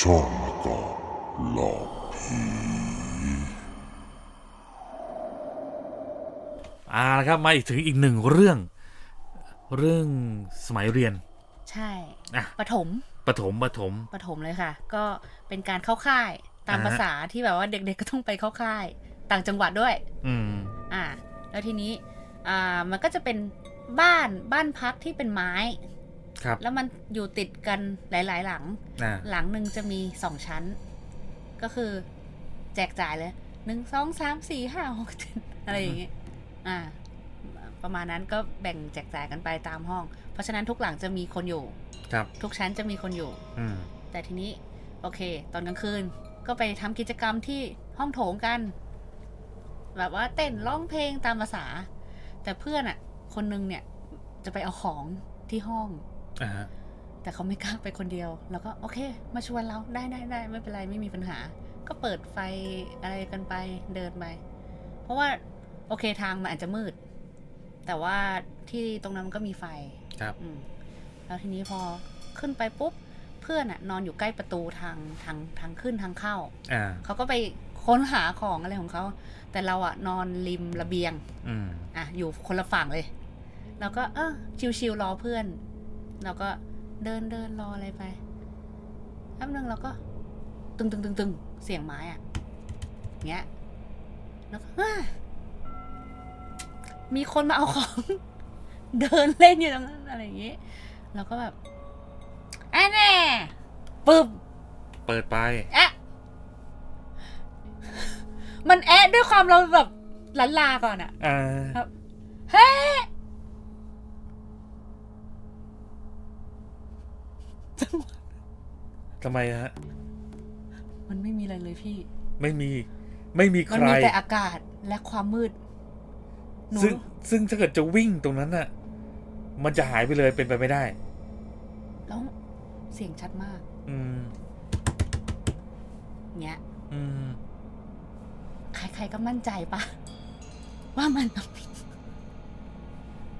ช่องก็หลอกผีอ่านะครับมาอีกถึงอีกหนึ่งเรื่อง เรื่องสมัยเรียน ใช่อะ ปฐมปฐมปฐมปฐมเลยค่ะ ก็เป็นการเข้าค่ายตามอ่าฮะภาษาที่แบบว่าเด็กๆก็ต้องไปเข้าค่าย ต่างจังหวัดด้วย อืมอ่า แล้วทีนี้ อ่ามันก็จะเป็นบ้านบ้านพักที่เป็นไม้ ครับแล้วมันอยู่ติดกันหลาย ๆ หลัง อ่าหลังหนึ่งจะมีสองชั้น ก็คือแจกจ่ายเลยหนึ่งสองสามสี่ห้าหกเจ็ดอะไรอย่างเงี้ยอ่า ประมาณนั้นก็แบ่งแจกจ่ายกันไปตามห้อง เพราะฉะนั้นทุกหลังจะมีคนอยู่ ครับ ทุกชั้นจะมีคนอยู่ อืมแต่ทีนี้ โอเค ตอนกลางคืนก็ไปทำกิจกรรมที่ห้องโถงกัน แบบว่าเต้นร้องเพลงตามภาษา แต่เพื่อนอะ่ะ คนนึงเนี่ยจะไปเอาของที่ห้องอ่าฮะ แต่เขาไม่กล้าไปคนเดียว แล้วก็โอเค มาชวนเราได้ได้ได้ไม่เป็นไรไม่มีปัญหา ก็เปิดไฟอะไรกันไปเดินไป เพราะว่าโอเคทางมันอาจจะมืด แต่ว่าที่ตรงนั้นมันก็มีไฟครับอืมแล้วทีนี้พอขึ้นไปปุ๊บเพื่อนอะนอนอยู่ใกล้ประตูทางทางทางขึ้นทางเข้าอ่าเขาก็ไปค้นหาของอะไรของเขา แต่เราอะนอนริมระเบียงอืมอะอยู่คนละฝั่งเลยแล้วก็เออชิวๆรอเพื่อน เราก็เดินเดินรออะไรไปแป๊บนึงเราก็ ตึงตึงตึงตึงเสียงไม้อะเงี้ยแล้วก็อะมีคนมาเอาของ เดินเล่นอยู่ตรงนั้นอะไรอย่างงี้เราก็แบบอะแน่ปึ๊บเปิดไปแอะมันแอะด้วยความเราแบบลันลาก่อนอะอ่าครับเฮ้จังหวะ ทำไมฮะ มันไม่มีอะไรเลยพี่ ไม่มี ไม่มีมัใครมีแต่อากาศและความมืด หนูซึ่งซึ่งถ้าเกิดจะวิ่งตรงนั้นน่ะ มันจะหายไปเลยเป็นไปไม่ได้แล้วเสียงชัดมากอืม เงี้ย อืม ใครๆก็มั่นใจปะว่ามันต้องมี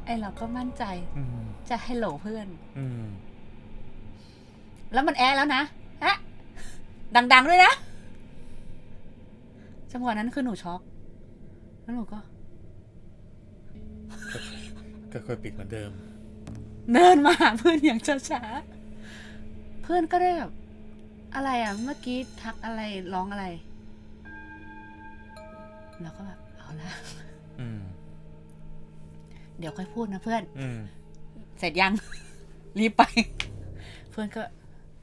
ไอเราก็มั่นใจอืม จะให้โหลเพื่อน อืม แล้วมันแอะแล้วนะแอะ ดัง ๆ ด้วยนะจังหวะนั้นคือหนูช็อก แล้วหนูก็ก็ค่อยปิดเหมือนเดิม เดินมาหาเพื่อนอย่างช้าๆ เพื่อนก็ได้แบบอะไรอะ เมื่อกี้ทักอะไรร้องอะไรแล้วก็แบบเอาละอืมเดี๋ยวค่อยพูดนะเพื่อนอืมเสร็จยัง รีบไป เพื่อนก็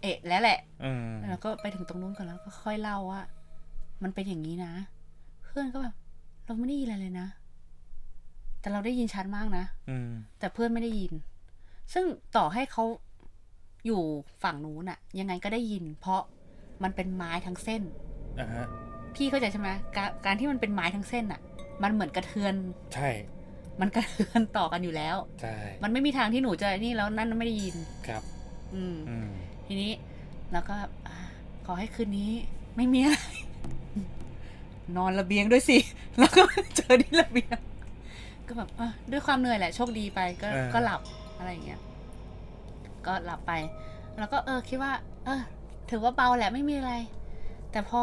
เอะแล้วแหละอืมแล้วก็ไปถึงตรงนู้นก่อนแล้วก็ค่อยเล่าว่ามันเป็นอย่างนี้นะ เพื่อนก็แบบเราไม่ได้ยินอะไรเลยนะ แต่เราได้ยินชัดมากนะอืมแต่เพื่อนไม่ได้ยิน ซึ่งต่อให้เขาอยู่ฝั่งนู้นอะยังไงก็ได้ยิน เพราะมันเป็นไม้ทั้งเส้นอ่าฮะพี่เข้าใจใช่ไหมกาการที่มันเป็นไม้ทั้งเส้นอะมันเหมือนกระเทือน ใช่ มันกระเทือนต่อกันอยู่แล้ว ใช่ มันไม่มีทางที่หนูจะนี่แล้วนั่นไม่ได้ยิน ครับ อืมอืม ทีนี้แล้วก็อ่าขอให้คืนนี้ไม่มีอะไร นอนระเบียงด้วยสิ แล้วก็เจอที่ระเบียง ก็แบบอะด้วยความเหนื่อยแหละ โชคดีไปก็เออก็หลับอะไรอย่างเงี้ย ก็หลับไป แล้วก็เออคิดว่า เออ ถือว่าเบาแหละไม่มีอะไร แต่พอ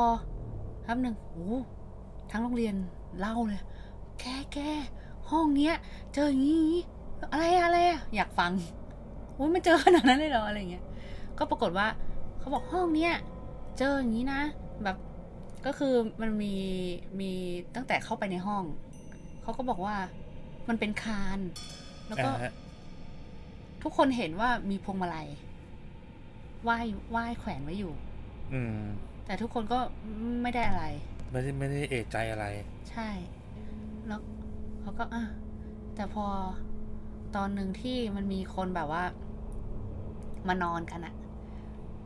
แป๊บหนึ่งโอ้ทั้งโรงเรียนเล่าเลย แกแกห้องเนี้ย เจออย่างนี้ อะไรอะอะไรอะอยากฟังโอ้ยมันเจอขนาดนั้นเลยเหรออะไรอย่างเงี้ย ก็ปรากฏว่าเขาบอกห้องเนี้ยเจออย่างนี้นะ แบบก็คือมันมีมีตั้งแต่เข้าไปในห้อง เขาก็บอกว่ามันเป็นคาน แล้วก็อ่าฮะทุกคนเห็นว่ามีพวงมาลัยไหว้ไหว้แขวนไว้อยู่ อืม แต่ทุกคนก็ไม่ได้อะไร ไม่ได้ไม่ได้เอะใจอะไร ใช่ แล้วเขาก็อะแต่พอตอนหนึ่งที่มันมีคนแบบว่า มานอนกันอะ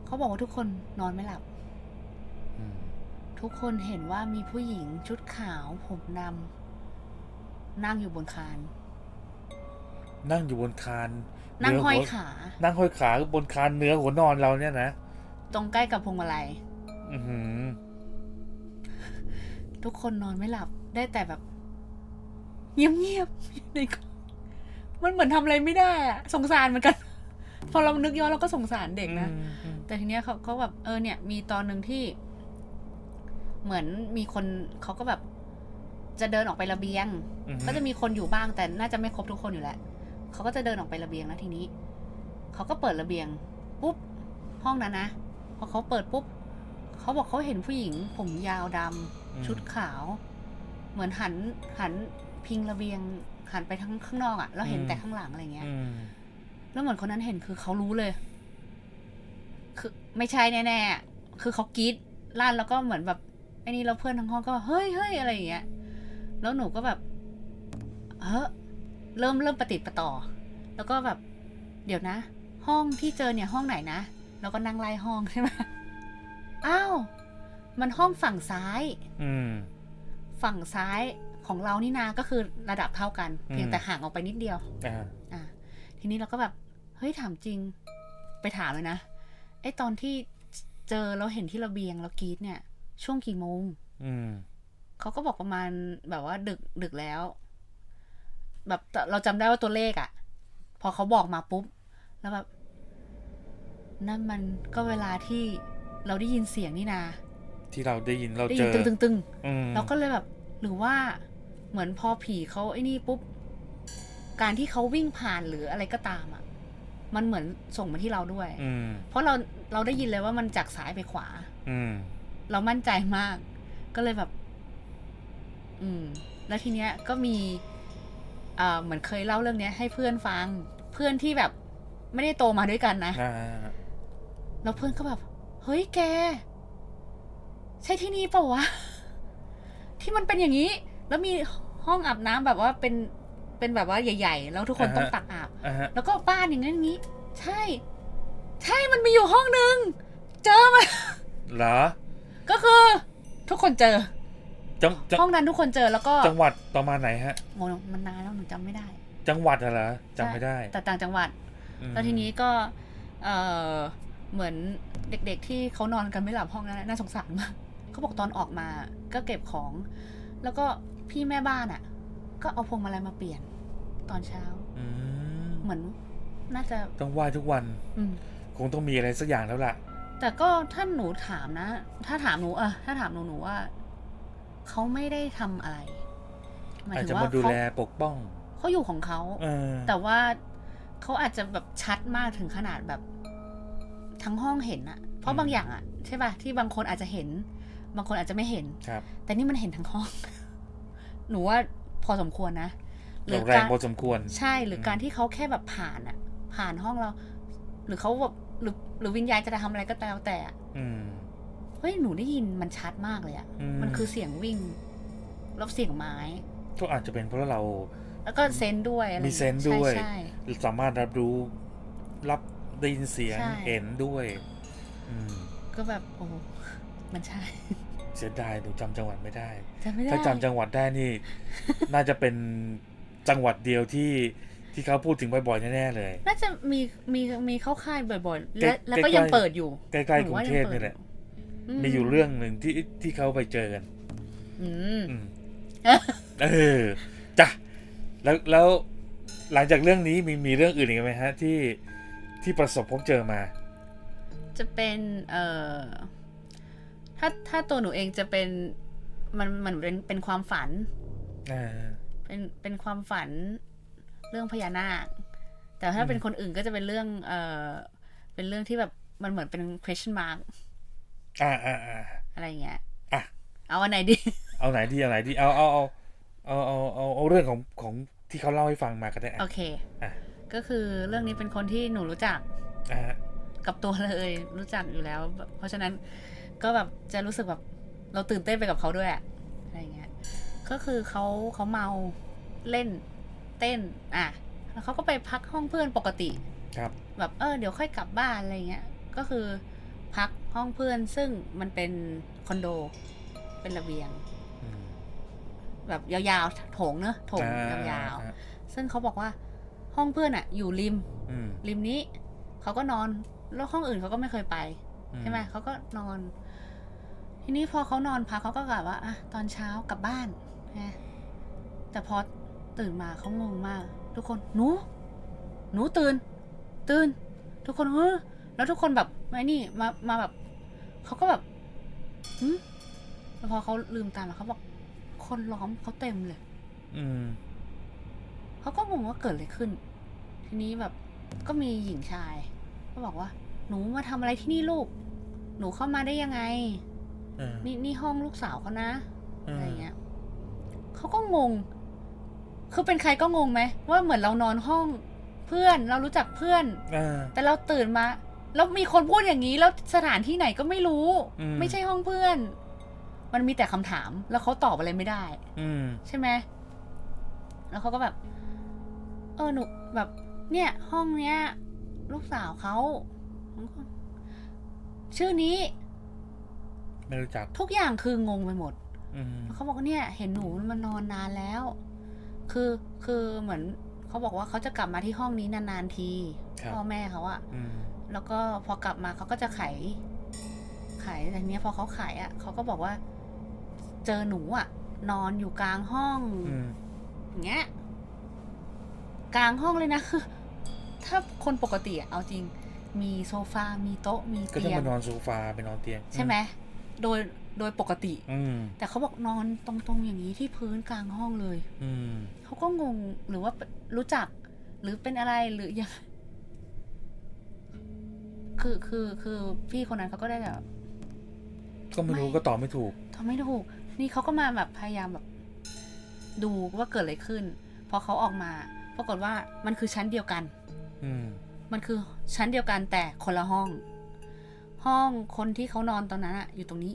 เขาบอกว่าทุกคนนอนไม่หลับอืมทุกคนเห็นว่ามีผู้หญิงชุดขาวผมดำนั่งอยู่บนคาน นั่งอยู่บนคานนั่งเวห้อยหัวขา นั่งห้อยขาบนคานเนื้อหัวนอนเราเนี่ยนะ ตรงใกล้กับพวงมาลัยอือหือทุกคนนอนไม่หลับได้แต่แบบ เงียบๆอยู่ในกรงมันเหมือนทำอะไรไม่ได้อะสงสารเหมือนกันพ อเรานึกย้อนเราก็สงสารเด็กนะอืมอืมแต่ทีเนี้ยเขาเขาแบบเออเนี่ยมีตอนหนึ่งที่ เหมือนมีคนเขาก็แบบ จะเดินออกไประเบียงอืมก็จะมีคนอยู่บ้างแต่น่าจะไม่ครบทุกคนอยู่แหละเขาก็จะเดินออกไประเบียงแล้วทีนี้เขาก็เปิดระเบียง ปุ๊บห้องนั้นนะพอเขาเปิดปุ๊บเขาบอกเขาเห็นผู้หญิง ผมยาวดำชุดขาว เหมือนหันหันพิงระเบียงหันไปทั้งข้างนอกอะแล้วเห็นแต่ข้างหลังอะไรเงี้ยอืม แล้วเหมือนคนนั้นเห็นคือเขารู้เลย คือไม่ใช่แน่ๆอะคือเขากรีดลั่นแล้วก็เหมือนแบบไอ้นี่เราเพื่อนทั้งห้องก็เฮ้ยเฮ้ยอะไรอย่างเงี้ย แล้วหนูก็แบบเฮ้อเริ่มเริ่มประติดประต่อ แล้วก็แบบ เดี๋ยวนะ ห้องที่เจอเนี่ยห้องไหนนะ แล้วก็นั่งไล่ห้องใช่ไหมอ้าว มันห้องฝั่งซ้าย อืมฝั่งซ้ายของเรานี่นา ก็คือระดับเท่ากัน เพียงอืมแต่ห่างออกไปนิดเดียว อ่าอะทีนี้เราก็แบบ เฮ้ยถามจริง ไปถามเลยนะไอตอนที่เจอเราเห็นที่ระเบียงเรากรีดเนี่ย ช่วงกี่โมง อืมเขาก็บอกประมาณแบบว่าดึกดึกแล้ว แบบแต่เราจำได้ว่าตัวเลขอะพอเขาบอกมาปุ๊บ แล้วแบบนั่นมันก็เวลาที่เราได้ยินเสียงนี่นา ที่เราได้ยินเราได้เจยินอตึงตึงตึงอืมเราก็เลยแบบหรือว่าเหมือนพอผีเขาไอ้นี่ปุ๊บ การที่เขาวิ่งผ่านหรืออะไรก็ตามอะ มันเหมือนส่งมาที่เราด้วย อืมเพราะเราเราได้ยินเลยว่ามันจากซ้ายไปขวา อืมเรามั่นใจมาก ก็เลยแบบ อืม แล้วทีเนี้ยก็มีเอ่อเหมือนเคยเล่าเรื่องเนี้ยให้เพื่อนฟัง เพื่อนที่แบบไม่ได้โตมาด้วยกันนะ อ่าแล้วเพื่อนก็แบบ เฮ้ยแก ใช่ที่นี่เปล่าวะ ที่มันเป็นอย่างนี้ แล้วมีห้องอาบน้ำแบบว่าเป็น เป็นแบบว่าใหญ่ ๆ แล้วทุกคนต้องตักอาบอ่าฮะแล้วก็บ้านอย่างนั้นอย่างนี้ ใช่ ใช่มันมีอยู่ห้องนึง เจอมาเหรอก็คือ ทุกคนเจอ จังจังห้องนั้นทุกคนเจอแล้วก็จังหวัดประมาณไหนฮะ โมมันนานแล้วหนูจำไม่ได้ จังหวัดอะเหรอจำไม่ได้แต่ต่างจังหวัด อืมแล้วทีนี้ก็ เออเหมือนเด็กๆที่เขานอนกันไม่หลับห้องนั้นน่ะน่าสงสารมาก เขาบอกตอนออกมาก็เก็บของ แล้วก็พี่แม่บ้านอะ ก็เอาพวงมาลัยมาเปลี่ยนตอนเช้า อืมเหมือน น่าจะ ต้องไหว้ทุกวัน อืม คงต้องมีอะไรสักอย่างแล้วล่ะ แต่ก็ถ้าหนูถามนะ ถ้าถามหนูเออถ้าถามหนูหนูว่าเขาไม่ได้ทำอะไรหมายอาจถึจะงว่ามาดูเขาแลปกป้อง เขาอยู่ของเขา เออแต่ว่าเขาอาจจะแบบชัดมากถึงขนาดแบบ ทั้งห้องเห็นอะเพราะบางอย่างอะใช่ป่ะที่บางคนอาจจะเห็น บางคนอาจจะไม่เห็น ครับ แต่นี่มันเห็นทั้งห้อง หนูว่า พอสมควรนะเราแรงพอสมควร ใช่หรือการที่เขาแค่แบบผ่านอะผ่านห้องเรา หรือเขาแบบหรือหรือวิญญาณจะทำอะไรก็แล้วแต่อะอืมเฮ้ยหนูได้ยินมันชัดมากเลยอะอืมมันคือเสียงวิ่งแล้วเสียงไม้ ก็อาจจะเป็นเพราะเรา แล้วก็เซนส์ด้วยอะไรมีเซนส์ด้วยใช่ใช่สามารถรับรู้รับได้ยินเสียงใช่เห็นด้วยอืมก็แบบโอ้มันใช่ เสียดายหนูจำจังหวัดไม่ได้ จำไม่ได้ ถ้าจำจังหวัดได้นี่ น่าจะเป็นจังหวัดเดียวที่ที่เขาพูดถึงบ่อยๆแน่ๆเลย น่าจะมีมีมีเข้าค่ายบ่อยๆใกล้และแล้วก็ใกล้ๆยังเปิดอยู่ใกล้ๆกรุงเทพนี่แหละ มีอยู่เรื่องหนึ่งที่ที่เขาไปเจอกัน อืม อืม เออจ้ะแล้วแล้วหลังจากเรื่องนี้มีมีเรื่องอื่นอีกไหมฮะ ที่ที่ประสบพบเจอมา จะเป็น เอ่อ ถ้าถ้าตัวหนูเองจะเป็นมันมันเป็นเป็นความฝันอ่าเป็นเป็นความฝันเรื่องพญานาค แต่ถ้าอืมเป็นคนอื่นก็จะเป็นเรื่อง เอ่อเป็นเรื่องที่แบบมันเหมือนเป็น question mark อ่าอ่าอ่าอะไรอย่างเงี้ยอะเอาอันไหนดี เอาไหนดีเอาไหนดีเอาเอาเอาเอาเอาเอาเอาเรื่องของของที่เขาเล่าให้ฟังมาก็ได้โออะเคอะก็คือเรื่องนี้เป็นคนที่หนูรู้จักอ่ากับตัวเลยรู้จักอยู่แล้ว เพราะฉะนั้น ก็แบบจะรู้สึกแบบเราตื่นเต้นไปกับเขาด้วยอะอะไรอย่างเงี้ย ก็คือเขาเขาเมาเล่นเต้น อะแล้วเขาก็ไปพักห้องเพื่อนปกติครับ แบบเออเดี๋ยวค่อยกลับบ้านอะไรเงี้ย ก็คือพักห้องเพื่อนซึ่งมันเป็นคอนโด เป็นระเบียงอืมแบบยาวๆโถงเนอะโถงอ่ยาวอ่ๆซึ่งเขาบอกว่าห้องเพื่อนอะอยู่ริมอืมริมนี้เขาก็นอนแล้วห้องอื่นเขาก็ไม่เคยไปอืใช่ไหมเขาก็นอน ทีนี้พอเขานอนพักเขาก็กะว่าอะตอนเช้ากลับบ้านนะแต่พอตื่นมาเขางงมาก ทุกคนหนูหนูตื่น ตื่น ทุกคนเฮ้ยแล้วทุกคนแบบมานี่มามาแบบเขาก็แบบหืมแล้วพอเขาลืมตามาเขาบอกคนล้อมเขาเต็มเลย อืมเขาก็งงว่าเกิดอะไรขึ้น ทีนี้แบบก็มีหญิงชาย ก็บอกว่า หนูมาทำอะไรที่นี่ลูก หนูเข้ามาได้ยังไงเออ นี่นี่ห้องลูกสาวเขานะเออออะไรเงี้ยเขาก็งง คือเป็นใครก็งงไหมว่าเหมือนเรานอนห้องเพื่อนเรารู้จักเพื่อนเออแต่เราตื่นมาแล้วมีคนพูดอย่างนี้แล้วสถานที่ไหนก็ไม่รู้อืมไม่ใช่ห้องเพื่อน มันมีแต่คำถามแล้วเขาตอบอะไรไม่ได้ อืมใช่ไหมแล้วเขาก็แบบ เออหนูแบบ เนี่ย ห้องเนี้ย ลูกสาวเขาชื่อนี้ ไม่รู้จัก ทุกอย่างคืองงไปหมดอืมเขาบอกว่าเนี่ย เห็นหนูมันนอนนานแล้ว คือคือเหมือนเขาบอกว่าเขาจะกลับมาที่ห้องนี้นานๆทีครับพ่อแม่เขาอะอืมแล้วก็พอกลับมาเขาก็จะไข ไขแต่เนี้ยพอเขาไขอะเขาก็บอกว่า เจอหนูอะนอนอยู่กลางห้องอืมอย่างเงี้ยกลางห้องเลยนะคือถ้าคนปกติอะเอาจริง มีโซฟา มีโต๊ะ มีก็ต้องเตียงมานอนโซฟาไปนอนเตียง ใช่ไหม โดยโดยปกติ อืมแต่เขาบอกนอนตรงๆอย่างนี้ที่พื้นกลางห้องเลย อืมเขาก็งงหรือว่ารู้จัก หรือเป็นอะไรหรือยังคือคือคือพี่คนนั้นเขาก็ได้แบบก็ไม่รู้ไม่ก็ตอบไม่ถูกทำไม่ถูก นี่เขาก็มาแบบพยายามแบบ ดูว่าเกิดอะไรขึ้น พอเขาออกมาปรากฏว่ามันคือชั้นเดียวกัน อืมมันคือชั้นเดียวกันแต่คนละห้อง ห้องคนที่เขานอนตอนนั้นอะอยู่ตรงนี้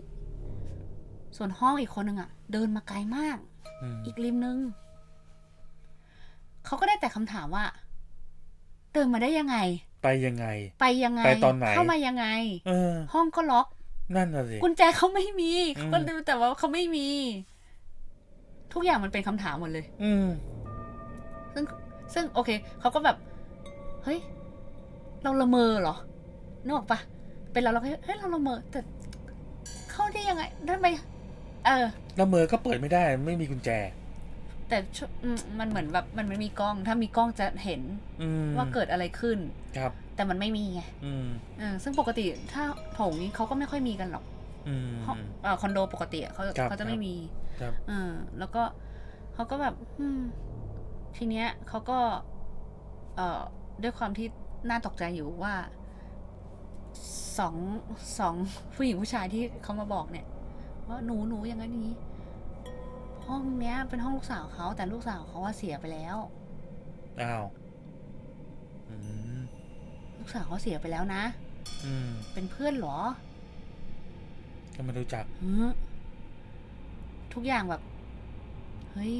ส่วนห้องอีกคนหนึ่งอะเดินมาไกลมากอืมอีกริมนึงเขาก็ได้แต่คำถามว่า เดินมาได้ยังไง ไปยังไง ไปยังไงไปตอนไหนเข้ามายังไง เออ ห้องก็ล็อก นั่นน่ะสิกุญแจเขาไม่มีอืมเขาก็ดูแต่ว่าเขาไม่มี ทุกอย่างมันเป็นคำถามหมดเลย อืมซึ่งซึ่งโอเคเขาก็แบบ เฮ้ย เราละเมอเหรอนึกออกปะ เป็นเราเราก็เฮ้ยเราละเมอแต่เข้าได้ยังไงทำไมเออแล้วมือก็เปิดไม่ได้ไม่มีกุญแจ แต่ช่วอืมมันเหมือนแบบมันไม่มีกล้อง ถ้ามีกล้องจะเห็นอืมว่าเกิดอะไรขึ้น ครับ แต่มันไม่มีไงอืมเออซึ่งปกติถ้าโถงนี้เขาก็ไม่ค่อยมีกันหรอกอืม ห้องเอ่อคอนโดปกติอะเขาครับเขาจะไม่มีครับ เออแล้วก็เขาก็แบบอืมทีเนี้ยเขาก็ เอ่อด้วยความที่น่าตกใจอยู่ว่า สองสองผู้หญิงผู้ชายที่เขามาบอกเนี่ย ว่าหนูหนูอย่างนั้นอย่างนี้ ห้องเนี้ย เป็นห้องลูกสาวเขาแต่ลูกสาวเขาว่าเสียไปแล้วอ้าวอืมลูกสาวเขาเสียไปแล้วนะ อืมเป็นเพื่อนเหรอ ก็ไม่รู้จักฮึทุกอย่างแบบ เฮ้ย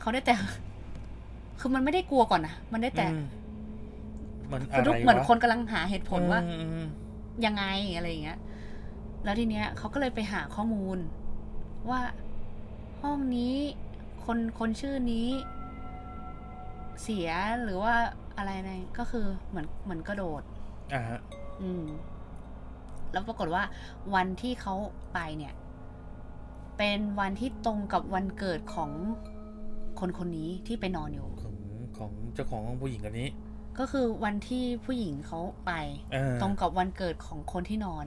เขาได้แต่ คือมันไม่ได้กลัวก่อนนะ มันได้แต่ อืม มันอะคือไรทุกเหมือนวะคนกำลังหาเหตุผลว่าอืมอืมยังไงอะไรอย่างเงี้ย แล้วทีเนี้ยเขาก็เลยไปหาข้อมูล ว่าห้องนี้คนคนชื่อนี้ เสียหรือว่าอะไรในก็คือเหมือนเหมือนกระโดด อ่าฮะอืม แล้วปรากฏว่า วันที่เขาไปเนี่ย เป็นวันที่ตรงกับวันเกิดของคนคนนี้ที่ไปนอนอยู่ ของของเจ้าของห้องผู้หญิงคนนี้ ก็คือวันที่ผู้หญิงเขาไปเออตรงกับวันเกิดของคนที่นอน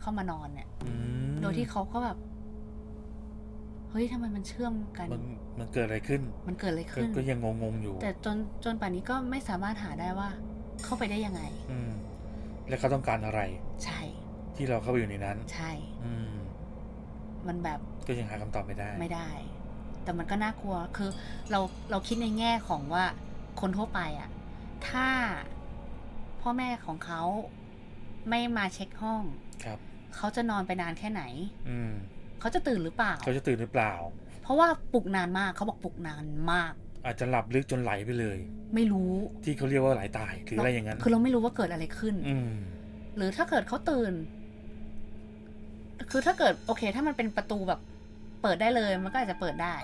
เข้ามานอนเนี่ย อืมโดยที่เขาก็แบบ เฮ้ยทำไมมันเชื่อมกัน มันมันเกิดอะไรขึ้นมันเกิดอะไรก็ขึ้น ก็ยังงงๆอยู่แต่จนจนป่านนี้ก็ไม่สามารถหาได้ว่า เข้าไปได้ยังไง อืมแล้วเขาต้องการอะไรใช่ ที่เราเข้าไปอยู่ในนั้น ใช่ อืม มันแบบก็ยังหาคำตอบไม่ได้ ไม่ได้ แต่มันก็น่ากลัว คือเราเราคิดในแง่ของว่าคนทั่วไปอะ ถ้าพ่อแม่ของเขาไม่มาเช็คห้อง ครับ เขาจะนอนไปนานแค่ไหน อืมเขาจะตื่นหรือเปล่า เขาจะตื่นหรือเปล่า เพราะว่าปลุกนานมากเขาบอกปลุกนานมาก อาจจะหลับลึกจนไหลไปเลย ไม่รู้ ที่เขาเรียกว่าไหลตายหรืออะไรอย่างนั้น คือเราไม่รู้ว่าเกิดอะไรขึ้น อืม หรือถ้าเกิดเขาตื่น คือถ้าเกิดโอเค ถ้ามันเป็นประตูแบบเปิดได้เลยมันก็อาจจะเปิดได้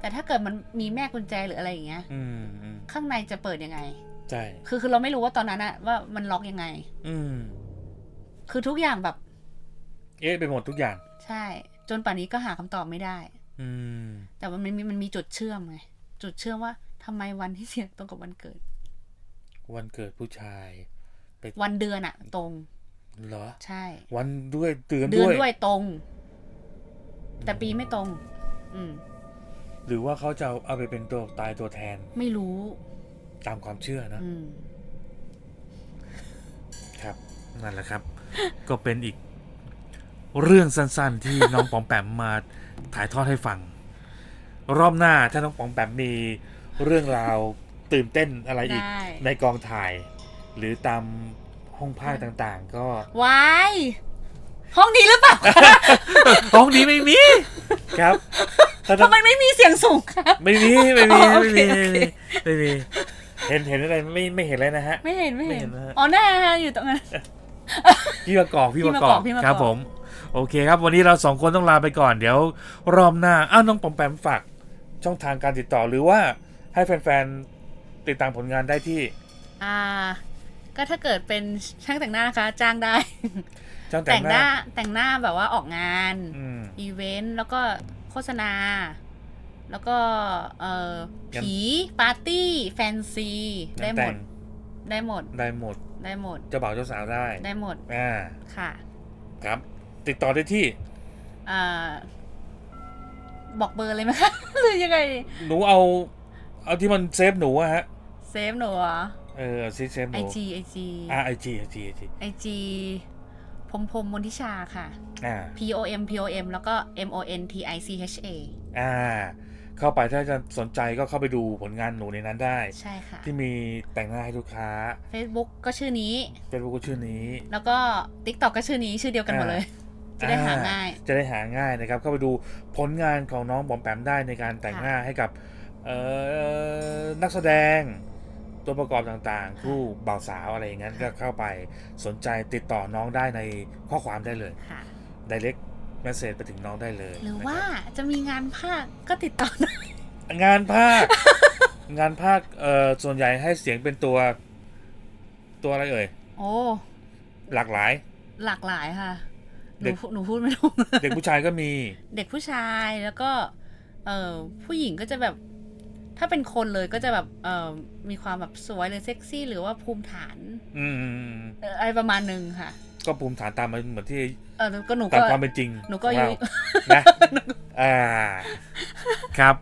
แต่ถ้าเกิดมันมีแม่กุญแจหรืออะไรอย่างเงี้ย อืมอืมข้างในจะเปิดยังไง ใช่คือคือเราไม่รู้ว่าตอนนั้นอะว่ามันล็อกยังไง อืมคือทุกอย่างแบบ เอ๊ะไปหมดทุกอย่าง ใช่ จนป่านนี้ก็หาคำตอบไม่ได้ อืม แต่ว่ามันมีมันมีจุดเชื่อมไงจุดเชื่อมว่าทำไมวันที่เสียตรงกับวันเกิด วันเกิดผู้ชายไปวันเดือนอะตรงเหรอ ใช่ วันด้วยเดือนเดือนด้วยด้วยตรง แต่ปีไม่ตรง อืม หรือว่าเขาจะเอาไปเป็นตัวตายตัวแทน ไม่รู้ ตามความเชื่อนะ อืม ครับ นั่นแหละครับ ก็เป็นอีกเรื่องสั้นๆ ที่น้องปอมแปมมาถ่ายทอดให้ฟัง รอบหน้าถ้าน้องปอมแปมมีเรื่องราวตื่นเต้นอะไรอีก ได้ ในกองถ่าย หรือตามห้องภาคต่างๆ ก็ วายห้องนี้หรือเปล่าห้องนี้ไม่มี ครับถ้าน้องทำไมไม่มีเสียงสูงครับ ไม่มีไม่มี อ๋อโอไม่เคมีโอเค ไม่มี เห็นเห็นอะไรไม่ไม่เห็นเลยนะฮะ ไม่เห็นไม่เห็น ไม่เห็นนะฮะ อ๋อหน้าอยู่ตรงนั้น พี่มากอกพี่พี่มามากกออกกพี่มากอกครับผม โอเคครับ วันนี้เราสองคนต้องลาไปก่อนเดี๋ยว รอบหน้าอ้าวน้องปอมแปมฝากช่องทางการติดต่อหรือว่าให้แฟนๆติดตามผลงานได้ที่อ่า ก็ถ้าเกิดเป็นช่างแต่งหน้านะคะ จ้างได้ ช่างแต่แต่งงหหน้าน้าแต่งหน้าแบบว่าออกงาน อืมอีเวนต์แล้วก็โฆษณา แล้วก็เอ่องั้นผี ปาร์ตี้ แฟนซี ได้หมแต่ดงได้หมด ได้หมด ได้หมด เจ้าบ่าวเจ้าสาวได้ ได้หมด อ่า ค่ะ ครับ ติดต่อได้ที่ อ่า บอกเบอร์เลยไหมคะ หรือยังไง หนูเอา เอาที่มันเซฟหนูอะฮะ เซฟหนูเหรอ เออซิเซฟหไอนูจีไอจีอ่าไอจีไอจีไอจีไอจีพรมพรมมนทิชาค่ะอ่า P O M P O M แล้วก็ M O N T I C H A อ่า เข้าไปถ้าจะสนใจก็เข้าไปดูผลงานหนูในนั้นได้ ใช่ค่ะ ที่มีแต่งหน้าให้ลูกค้า Facebook ก็ชื่อนี้เป็นบุคคลชื่อนี้ แล้วก็ TikTok ก็ชื่อนี้ชื่อเดียวกันหมดเลย จะได้หาง่ายอ่จะได้หาง่ายนะครับ เข้าไปดูผลงานของน้องบอมแปมได้ในการแต่งหน้าให้กับเอ่อนักแสดงตัวประกอบต่างๆ คู่บ่าวสาวอะไรอย่างนั้นก็เข้าไปสนใจติดต่อน้องได้ในข้อความได้เลย ค่ะ direct message ไปถึงน้องได้เลยหรือนะคบว่าจะมีงานภาคก็ติดต่อหน่อยงานภาค งานภาคเอ่อส่วนใหญ่ให้เสียงเป็นตัว ตัวอะไรเอ่ย โอ้หลากหลาย หลากหลายค่ะหเด็นูกพูหนูพูดไม่ถูก เด็กผู้ชายก็มี เด็กผู้ชายแล้วก็ เอ่อผู้หญิงก็จะแบบ ถ้าเป็นคนเลยก็จะแบบเอ่อมีความแบบสวยหรือเซ็กซี่ หรือว่าภูมิฐานอืม เอ่ออะไรประมาณหนึ่งค่ะ ก็ภูมิฐานตามมาเหมือนที่เออก็หนูตามก็ ความเป็นจริงหนูก็ของยุเรานะอ่าครับ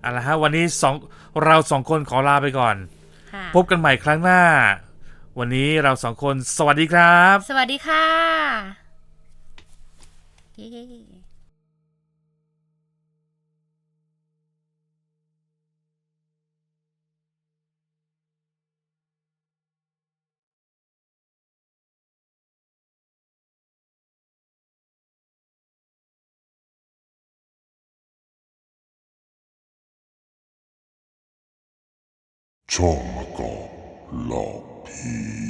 เอาละฮะวันนี้สองเราสองคนขอลาไปก่อน ค่ะพบกันใหม่ครั้งหน้า วันนี้เราสองคนสวัสดีครับ สวัสดีค่ะเย้ ช่องมะกอกหลอกผี